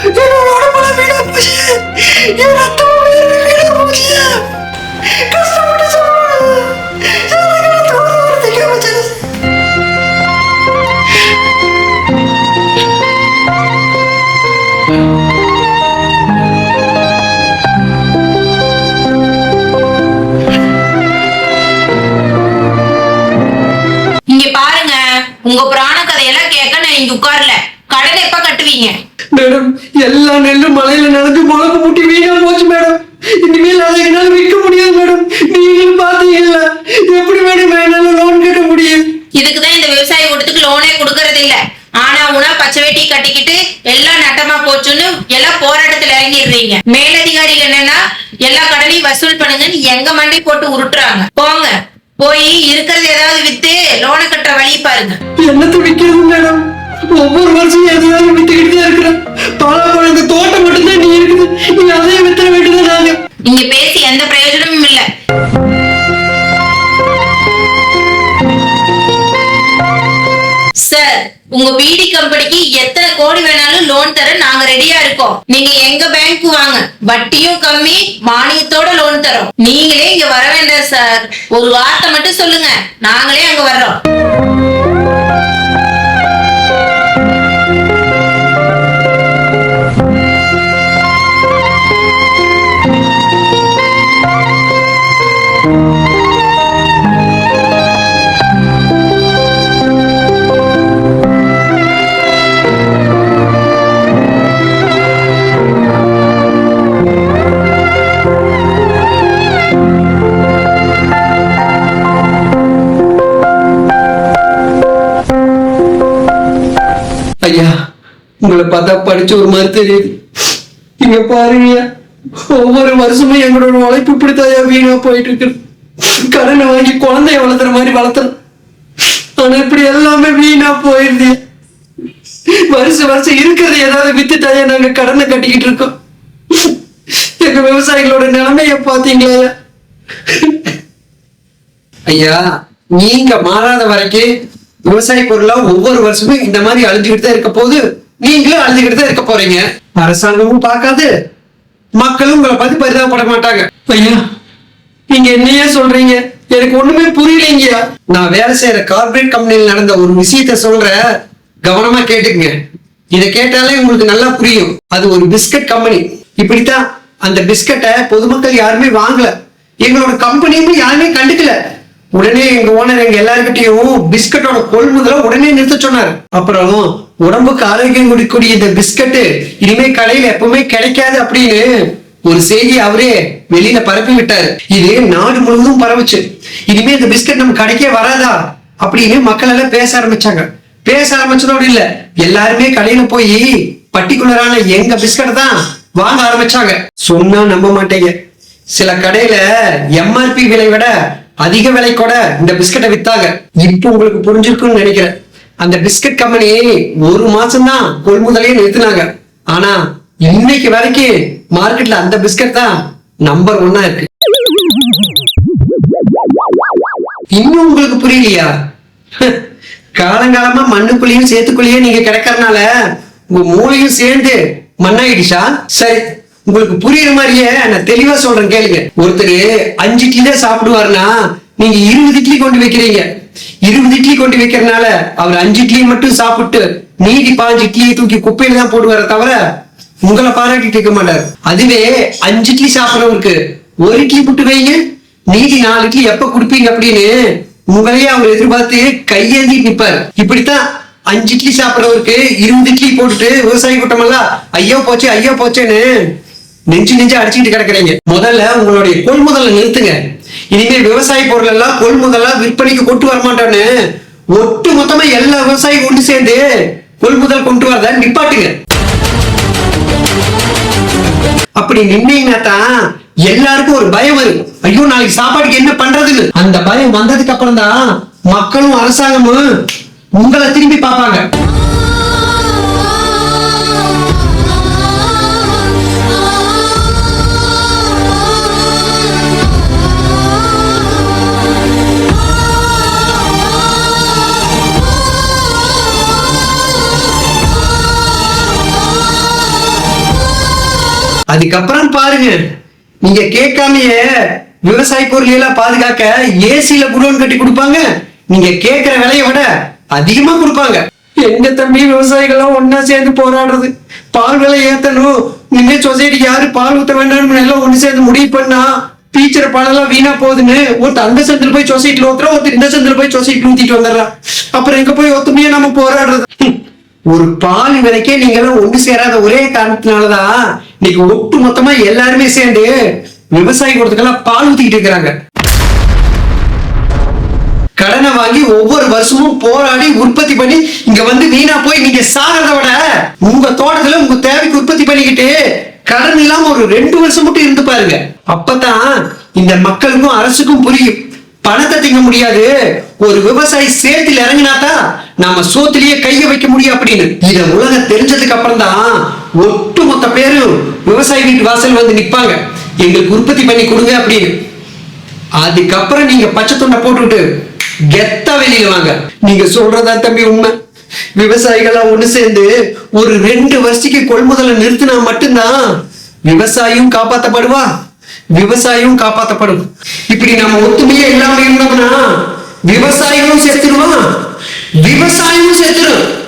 என்னோட உடம்புல வீணா போச்சு என் ரத்தம் வீணா போச்சு கஷ்டப்பட்டு இங்க பாருங்க உங்க புராண கதையெல்லாம் கேட்க நான் இங்க உட்கார்ல. கடன் எப்ப கட்டுவீங்க? மேடம் எல்லா நெல்லும் மலையில நடந்து முளக்கு முட்டி வீணா போச்சு மேடம். இனிமேல் அதை என்னால விற்க முடியாது மேடம். நீங்களும் பாத்தீங்கல்ல எப்படி மேடம் என்னால லோன் கட்ட முடியும்? இதுக்குதான் இந்த விவசாய கூட்டத்துக்கு லோனே கொடுக்கறது இல்ல. ஆனா உனா பச்சை வேட்டி கட்டிக்கிட்டு எல்லாம் நட்டமா போச்சுன்னு எல்லாம் போராட்டத்துல இறங்கிடுறீங்க. மேலதிகாரிகள் என்னன்னா எல்லா கடனையும் வசூல் பண்ணுங்கன்னு எங்க மண்டை போட்டு உருட்டுறாங்க. போங்க. போய் இருக்கிறது ஏதாவது வித்து லோனை கட்டுற வழி பாருங்க. என்னத்தை விற்கிறது மேடம்? ஒவ்வொரு வருஷம் எதையாவது வித்துக்கிட்டு தான் இருக்கிறேன். பாலாப்பழம் இந்த தோட்டம் மட்டும்தான் நீ இருக்குது. நீ அதையும் வித்துற வேண்டியதான் நாங்க நீங்க பேசி எந்த பிரயோஜனமும் இல்ல. சார் உங்க பிடி கம்பெனிக்கு எத்தனை கோடி வேணாலும் லோன் தர நாங்க ரெடியா இருக்கோம். நீங்க எங்க பேங்க் வாங்க. வட்டியும் கம்மி மானியத்தோட லோன் தரோம். நீங்களே இங்க வர வேண்டாம் சார் ஒரு வார்த்தை மட்டும் சொல்லுங்க. நாங்களே அங்க வர்றோம். உங்களை பார்த்தா படிச்ச ஒரு மாதிரி தெரியுது. இங்க பாருங்க ஒவ்வொரு வருஷமும் எங்களோட உழைப்பு இப்படித்தாயா வீணா போயிட்டு இருக்கு. கடனை வாங்கி குழந்தைய வளர்த்துற மாதிரி வளர்த்தணும். ஆனா இப்படி எல்லாமே வீணா போயிருது. வருஷம் வருஷம் இருக்கிறது ஏதாவது வித்துட்டாயா? நாங்க கடனை கட்டிக்கிட்டு இருக்கோம். எங்க விவசாயிகளோட நிலைமைய பாத்தீங்களா ஐயா நீங்க மாறாத வரைக்கும் விவசாய பொருளா ஒவ்வொரு வருஷமும் இந்த மாதிரி அழிஞ்சுக்கிட்டு தான் இருக்க போது நீங்களும் அழிஞ்சுக்கிட்டு தான் இருக்க போறீங்க. அரசாங்கமும் பார்க்காது. மக்களும் உங்களை பத்தி பரிதாபப்பட மாட்டாங்க. ஐயா நீங்க என்னையே சொல்றீங்க? எனக்கு ஒண்ணுமே புரியலைங்கய்யா. நான் வேலை செய்யற கார்பரேட் கம்பெனியில் நடந்த ஒரு விஷயத்த சொல்றேன் கவனமா கேட்டுக்குங்க. இதை கேட்டாலே உங்களுக்கு நல்லா புரியும். அது ஒரு பிஸ்கட் கம்பெனி இப்படித்தான் அந்த பிஸ்கட்டை பொதுமக்கள் யாருமே வாங்கல. எங்களோட கம்பெனியும் யாருமே கண்டுக்கல. உடனே எங்க ஓனர் எங்க எல்லாருக்கிட்டையும் பிஸ்கட்டோட கொள்முதல உடனே நிறுத்த சொன்னார். அப்புறம் உடம்புக்கு ஆரோக்கியம் கொடுக்கக்கூடிய இந்த பிஸ்கட்டு இனிமே கடையில எப்பவுமே கிடைக்காது அப்படின்னு ஒரு செய்தி அவரே வெளியில பரப்பி விட்டாரு. இது நாடு முழுவதும் பரவுச்சு. இனிமே இந்த பிஸ்கட் நம்ம கடைக்கே வராதா அப்படின்னு மக்கள் எல்லாம் பேச ஆரம்பிச்சாங்க. பேச ஆரம்பிச்சதோடு இல்ல எல்லாருமே கடையில போய் பர்டிகுலரான எங்க பிஸ்கட் தான் வாங்க ஆரம்பிச்சாங்க. சொன்னா நம்ப மாட்டேங்க. சில கடையில எம்ஆர்பி விலை விட அதிக விலை கூட இந்த பிஸ்கட்டை வித்தாங்க. இப்போ உங்களுக்கு புரிஞ்சிருக்குன்னு நினைக்கிறேன். அந்த பிஸ்கட் கம்பெனி ஒரு மாசம் தான் கொள்முதலையே நிறுத்தினாங்க. ஆனா இன்னைக்கு வரைக்கும் மார்க்கெட்ல அந்த பிஸ்கட் தான் நம்பர் ஒன்னா இருக்கு. இன்னும் உங்களுக்கு புரியலையா? காலங்காலமா மண்ணுக்குள்ளேயும் சேத்துக்குள்ளேயும் நீங்க கிடக்கறனால உங்க மூளையும் சேர்ந்து மண்ணாயிடுச்சா? சரி உங்களுக்கு புரியுற மாதிரியே நான் தெளிவா சொல்றேன் கேளுங்க. ஒருத்தர் அஞ்சு இட்லி தான் சாப்பிடுவாருன்னா நீங்க இருபது இட்லி கொண்டு வைக்கிறீங்க. இருபது இட்லி கொண்டு வைக்கிறனால அவர் அஞ்சு இட்லியை மட்டும் சாப்பிட்டு மீதி பாஞ்சு இட்லியை தூக்கி குப்பையில தான் போடுவார தவிர உங்களை பாராட்டிட்டு இருக்க மாட்டார். அதுவே அஞ்சு இட்லி சாப்பிட்றவருக்கு ஒரு இட்லி புட்டு வைங்க மீதி நாலு இட்லி எப்ப குடுப்பீங்க அப்படின்னு உங்களையே அவர் எதிர்பார்த்து கையேந்தி நிப்பார். இப்படித்தான் அஞ்சு இட்லி சாப்பிடுறவருக்கு இருபது இட்லி போட்டுட்டு விவசாய கூட்டம் எல்லாம் ஐயோ போச்சு ஐயோ போச்சேன்னு நெஞ்சு நெஞ்சு அடிச்சுக்கிட்டு கிடக்குறீங்க. முதல்ல உங்களுடைய கொள்முதலை நிறுத்துங்க. இனிமேல் விவசாய பொருள் எல்லாம் கொள்முதலா விற்பனைக்கு கொண்டு வரமாட்டான்னு ஒட்டு மொத்தமா எல்லா விவசாயி ஒன்று சேர்ந்து கொள்முதல் கொண்டு வரத நிப்பாட்டுங்க. அப்படி நின்னீங்கன்னா தான் எல்லாருக்கும் ஒரு பயம் வரும். ஐயோ நாளைக்கு சாப்பாடுக்கு என்ன பண்றதுன்னு. அந்த பயம் வந்ததுக்கு அப்புறம் தான் மக்களும் அரசாங்கமும் உங்களை திரும்பி பார்ப்பாங்க. அதுக்கப்புறம் பாருங்க. நீங்க கேட்காமயே விவசாய பொருள் எல்லாம் பாதுகாக்க ஏசியில குடோன் கட்டி கொடுப்பாங்க. நீங்க கேட்கிற விலையை விட அதிகமா கொடுப்பாங்க. எங்க தம்பி விவசாயிகள்லாம் ஒன்னா சேர்ந்து போராடுறது. பால் விலை ஏத்தணும். இனிமே சொசைட்டிக்கு யாரு பால் ஊத்த வேண்டாம்னு எல்லாம் ஒண்ணு சேர்ந்து முடிவு பண்ணா டீச்சர் பாலெல்லாம் வீணா போகுதுன்னு ஒருத்தர் அந்த சந்தில போய் சொசைட்டில ஊத்துறா ஒருத்தர் இந்த சந்தில போய் சொசைட்டி ஊத்திட்டு வந்துடுறான் அப்புறம் எங்க போய் ஒத்துமையா நம்ம போராடுறது? ஒரு பால் விலைக்கே நீங்க எல்லாம் ஒண்ணு சேராத ஒரே காரணத்தினாலதான் இன்னைக்கு ஒட்டு மொத்தமா எல்லாருமே சேர்ந்து விவசாயி கொடுத்துக்கெல்லாம் பால் ஊத்திக்கிட்டு இருக்கிறாங்க. கடனை வாங்கி ஒவ்வொரு வருஷமும் போராடி உற்பத்தி பண்ணி இங்க வந்து வீணா போய் நீங்க சாகிறத விட உங்க தோட்டத்துல உங்க தேவைக்கு உற்பத்தி பண்ணிக்கிட்டு கடன் இல்லாம ஒரு ரெண்டு வருஷம் மட்டும் இருந்து பாருங்க. அப்பதான் இந்த மக்களுக்கும் அரசுக்கும் புரியும். பணத்தை திங்க முடியாது. ஒரு விவசாயி சேத்துல இறங்கினாதான் நாம சோத்திலேயே கைய வைக்க முடியும் அப்படின்னு. இத உலகம் தெரிஞ்சதுக்கு அப்புறம் தான் ஒட்டுமொத்த பேரும் விவசாயி வீட்டு வாசல் வந்து நிப்பாங்க. எங்களுக்கு உற்பத்தி பண்ணி கொடுங்க அப்படின்னு. அதுக்கப்புறம் நீங்க பச்சை தொண்டை போட்டுவிட்டு கெத்தா வெளியில வாங்க. நீங்க சொல்றதா தம்பி உண்மை. விவசாயிகளா ஒண்ணு சேர்ந்து ஒரு ரெண்டு வருஷத்துக்கு கொள்முதலை நிறுத்தினா மட்டும்தான் விவசாயம் காப்பாத்தப்படுவா? விவசாயம் காப்பாத்தப்படும். இப்படி நம்ம ஒத்துமையா இல்லாம இருந்தோம்னா விவசாயிகளும் சேர்த்துருவான் വ്യവസായ ക്ഷേത്രം